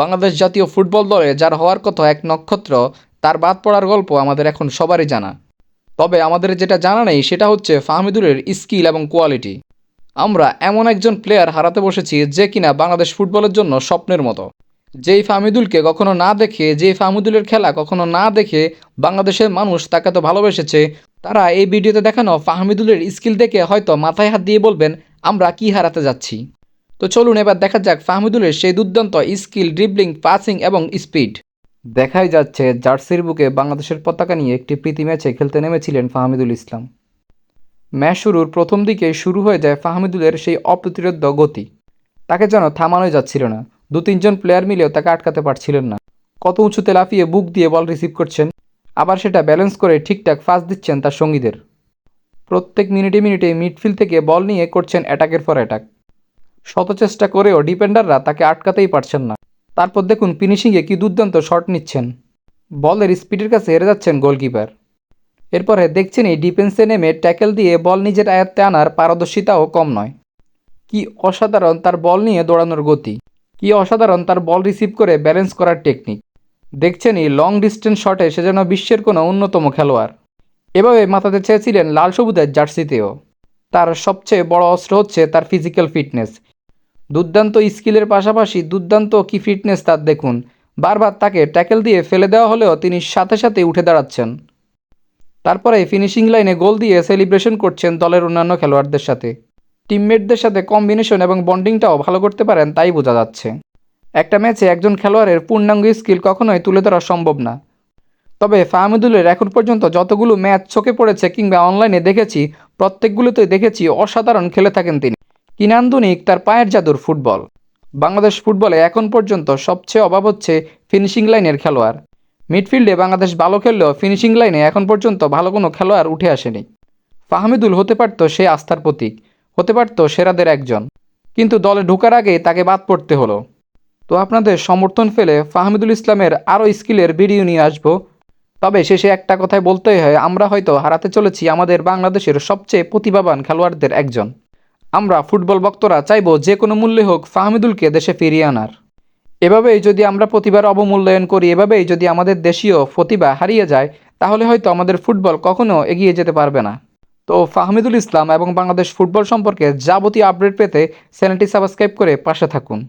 বাংলাদেশ জাতীয় ফুটবল দলে যার হওয়ার কথা এক নক্ষত্র, তার বাদ পড়ার গল্প আমাদের এখন সবারই জানা। তবে আমাদের যেটা জানা নেই, সেটা হচ্ছে ফাহমিদুলের স্কিল এবং কোয়ালিটি। আমরা এমন একজন প্লেয়ার হারাতে বসেছি যে কিনা বাংলাদেশ ফুটবলের জন্য স্বপ্নের মতো। যেই ফাহমিদুলকে কখনো না দেখে যে ফাহমিদুলের খেলা কখনো না দেখে বাংলাদেশের মানুষ তাকে তো ভালোবেসেছে, তারা এই ভিডিওতে দেখানো ফাহমিদুলের স্কিল দেখে হয়তো মাথায় হাত দিয়ে বলবেন, আমরা কি হারাতে যাচ্ছি? তো চলুন এবার দেখা যাক ফাহমিদুলের সেই দুর্দান্ত স্কিল ড্রিবলিং পাসিং এবং স্পিড দেখাই যাচ্ছে জার্সির বুকে বাংলাদেশের পতাকা নিয়ে একটি প্রীতি ম্যাচে খেলতে নেমেছিলেন ফাহমিদুল ইসলাম। ম্যাচ শুরুর প্রথম দিকে শুরু হয়ে যায় ফাহমিদুলের সেই অপ্রতিরোধ্য গতি। তাকে যেন থামানোই যাচ্ছিল না। দু তিনজন প্লেয়ার মিলেও তাকে আটকাতে পারছিলেন না। কত উঁচুতে লাফিয়ে বুক দিয়ে বল রিসিভ করছেন। আবার সেটা ব্যালেন্স করে ঠিকঠাক ফাঁস দিচ্ছেন তার সঙ্গীদের। প্রত্যেক মিনিটে মিনিটে মিডফিল্ড থেকে বল নিয়ে করছেন অ্যাটাকের পর অ্যাটাক শত চেষ্টা করেও ডিফেন্ডাররা তাকে আটকাতেই পারছেন না। তারপর দেখুন ফিনিশিংয়ে কি দুর্দান্ত শট নিচ্ছেন। বলের স্পিডের কাছে হেরে যাচ্ছেন গোলকিপার। এরপরে দেখছেন এই ডিফেন্সে নেমে ট্যাকেল দিয়ে বল নিজের আয়ত্তে আনার পারদর্শিতাও কম নয়। কি অসাধারণ তার বল নিয়ে দৌড়ানোর গতি। কি অসাধারণ তার বল রিসিভ করে ব্যালেন্স করার টেকনিক। দেখছেন এই লং ডিস্টেন্স শটে সে যেন বিশ্বের কোনো অন্যতম খেলোয়াড়। এভাবে মাথাতে চেয়েছিলেন লাল সবুজের জার্সিতেও। তার সবচেয়ে বড় অস্ত্র হচ্ছে তার ফিজিক্যাল ফিটনেস দুর্দান্ত স্কিলের পাশাপাশি দুর্দান্ত কি ফিটনেস তার দেখুন। বারবার তাকে ট্যাকেল দিয়ে ফেলে দেওয়া হলেও তিনি সাথে সাথে উঠে দাঁড়াচ্ছেন। তারপরে ফিনিশিং লাইনে গোল দিয়ে সেলিব্রেশন করছেন দলের অন্যান্য খেলোয়াড়দের সাথে। টিমমেটদের সাথে কম্বিনেশন এবং বন্ডিংটাও ভালো করতে পারেন তাই বোঝা যাচ্ছে। একটা ম্যাচে একজন খেলোয়াড়ের পূর্ণাঙ্গ স্কিল কখনোই তুলে ধরা সম্ভব না। তবে ফাহমিদুলের এখন পর্যন্ত যতগুলো ম্যাচ চোখে পড়েছে কিংবা অনলাইনে দেখেছি, প্রত্যেকগুলোতেই দেখেছি অসাধারণ খেলে থাকেন তিনি। কি নান্দনিক তার পায়ের জাদুর ফুটবল? বাংলাদেশ ফুটবলে এখন পর্যন্ত সবচেয়ে অভাব হচ্ছে ফিনিশিং লাইনের খেলোয়াড়। মিডফিল্ডে বাংলাদেশ ভালো খেললেও ফিনিশিং লাইনে এখন পর্যন্ত ভালো কোনো খেলোয়াড় উঠে আসেনি। ফাহমিদুল হতে পারত সে আস্থার প্রতীক, হতে পারত সেরাদের একজন। কিন্তু দলে ঢোকার আগেই তাকে বাদ পড়তে হলো। তো আপনাদের সমর্থন ফেলে ফাহমিদুল ইসলামের আরও স্কিলের ভিডিও নিয়ে আসব। তবে শেষে একটা কথাই বলতেই হয়, আমরা হয়তো হারাতে চলেছি আমাদের বাংলাদেশের সবচেয়ে প্রতিভাবান খেলোয়াড়দের একজন। আমরা ফুটবল ভক্তরা চাইব যে কোনো মূল্যে হোক ফাহমিদুলকে দেশে ফিরিয়ে আনার। এভাবেই যদি আমরা প্রতিভার অবমূল্যায়ন করি, এভাবেই যদি আমাদের দেশীয় প্রতিভা হারিয়ে যায়, তাহলে হয়তো আমাদের ফুটবল কখনো এগিয়ে যেতে পারবে না। তো ফাহমিদুল ইসলাম এবং বাংলাদেশ ফুটবল সম্পর্কে যাবতীয় আপডেট পেতে চ্যানেলটি সাবস্ক্রাইব করে পাশে থাকুন।